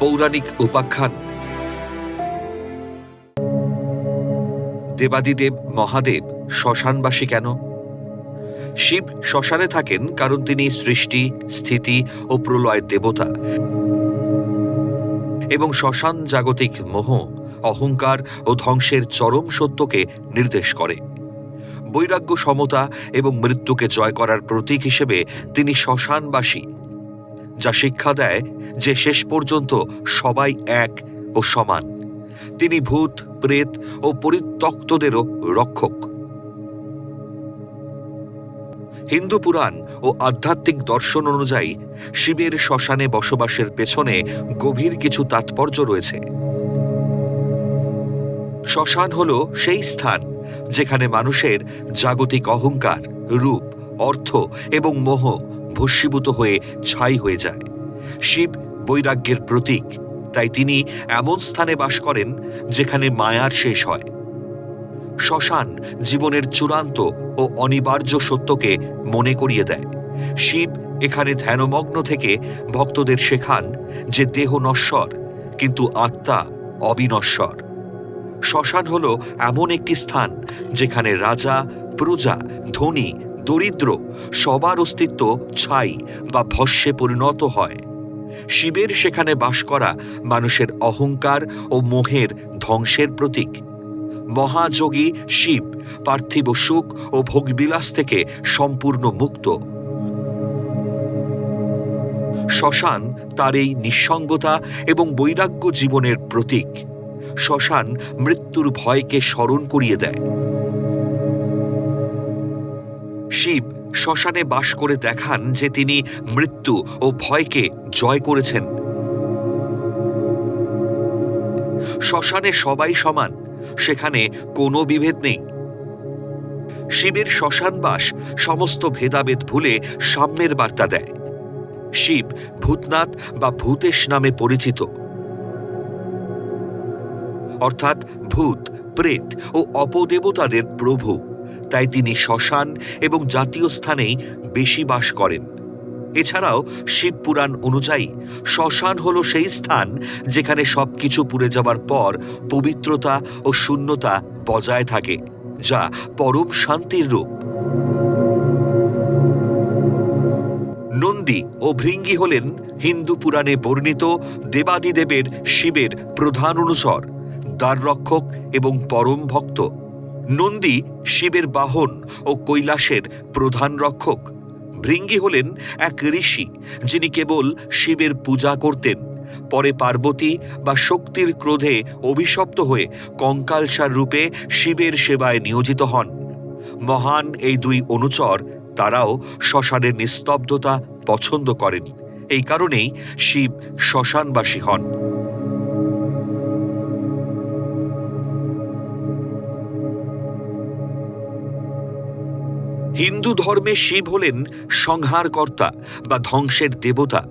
পৌরাণিক উপাখ্যান। দেবাদিদেব, মহাদেব, শ্মশানবাসী কেন? শিব শ্মশানে থাকেন কারণ তিনি সৃষ্টি, স্থিতি ও প্রলয়ের দেবতা। এবং শ্মশান জাগতিক মোহ, অহংকার ও ধ্বংসের চরম সত্যকে নির্দেশ করে। বৈরাগ্য সমতা এবং মৃত্যুকে জয় করার প্রতীক হিসেবে তিনি শ্মশানবাসী। যা শিক্ষা দেয় যে শেষ পর্যন্ত সবাই এক ও সমান। তিনি ভূত, প্রেত ও পরিত্যক্তদেরও রক্ষক। হিন্দু পুরাণ ও আধ্যাত্মিক দর্শন অনুযায়ী শিবের শ্মশানে বসবাসের পেছনে গভীর কিছু তাৎপর্য রয়েছে। শ্মশান হল সেই স্থান যেখানে মানুষের জাগতিক অহংকার, রূপ, অর্থ এবং মোহ ভস্মীভূত হয়ে ছাই হয়ে যায়। শিব বৈরাগ্যের প্রতীক, তাই তিনি এমন স্থানে বাস করেন যেখানে মায়ার শেষ হয়। শ্মশান জীবনের চূড়ান্ত ও অনিবার্য সত্যকে মনে করিয়ে দেয়। শিব এখানে ধ্যানমগ্ন থেকে ভক্তদের শেখান যে দেহ নশ্বর, কিন্তু আত্মা অবিনশ্বর। শ্মশান হল এমন একটি স্থান যেখানে রাজা, প্রজা, ধনী দরিদ্র, সবার অস্তিত্ব ছাই বা ভস্যে পরিণত হয়। শিবের সেখানে বাস করা মানুষের অহংকার ও মোহের ধ্বংসের প্রতীক। মহাযোগী শিব পার্থিব সুখ ও ভোগবিলাস থেকে সম্পূর্ণ মুক্ত। শ্মশান তার এই নিঃসঙ্গতা এবং বৈরাগ্য জীবনের প্রতীক। শ্মশান মৃত্যুর ভয়কে স্মরণ করিয়ে দেয়। শিব শ্মশানে বাস করে দেখান যে তিনি মৃত্যু ও ভয়কে জয় করেছেন। শ্মশানে সবাই সমান, সেখানে কোনো বিভেদ নেই। শিবের শ্মশানবাস সমস্ত ভেদাভেদ ভুলে সাম্যের বার্তা দেয়। শিব ভূতনাথ বা ভূতেশ নামে পরিচিত। অর্থাৎ ভূত, প্রেত ও অপদেবতাদের প্রভু। তাই তিনি শ্মশান এবং জাতীয় স্থানেই বেশি বাস করেন। এছাড়াও শিব পুরাণ অনুযায়ী শ্মশান হল সেই স্থান যেখানে সবকিছু পুড়ে যাবার পর পবিত্রতা ও শূন্যতা বজায় থাকে, যা পরম শান্তির রূপ। নন্দী ও ভৃঙ্গি হলেন হিন্দু পুরাণে বর্ণিত দেবাদিদেবের শিবের প্রধান অনুচর, দ্বাররক্ষক এবং পরম ভক্ত। নন্দী শিবের বাহন ও কৈলাসের প্রধান রক্ষক। ভৃঙ্গি হলেন এক ঋষি, যিনি কেবল শিবের পূজা করতেন। পরে পার্বতী বা শক্তির ক্রোধে অভিশপ্ত হয়ে কঙ্কালসার রূপে শিবের সেবায় নিয়োজিত হন। মহান এই দুই অনুচর, তারাও শ্মশানের নিস্তব্ধতা পছন্দ করেন। এই কারণেই শিব শ্মশানবাসী হন। হিন্দু ধর্মে শিব হলেন সংহারকর্তা বা ধ্বংসের দেবতা।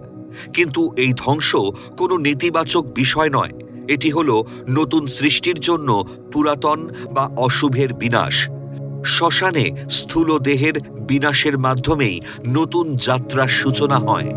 কিন্তু এই ধ্বংস কোনো নেতিবাচক বিষয় নয়। এটি হল নতুন সৃষ্টির জন্য পুরাতন বা অশুভের বিনাশ। শ্মশানে স্থূল দেহের বিনাশের মাধ্যমেই নতুন যাত্রার সূচনা হয়।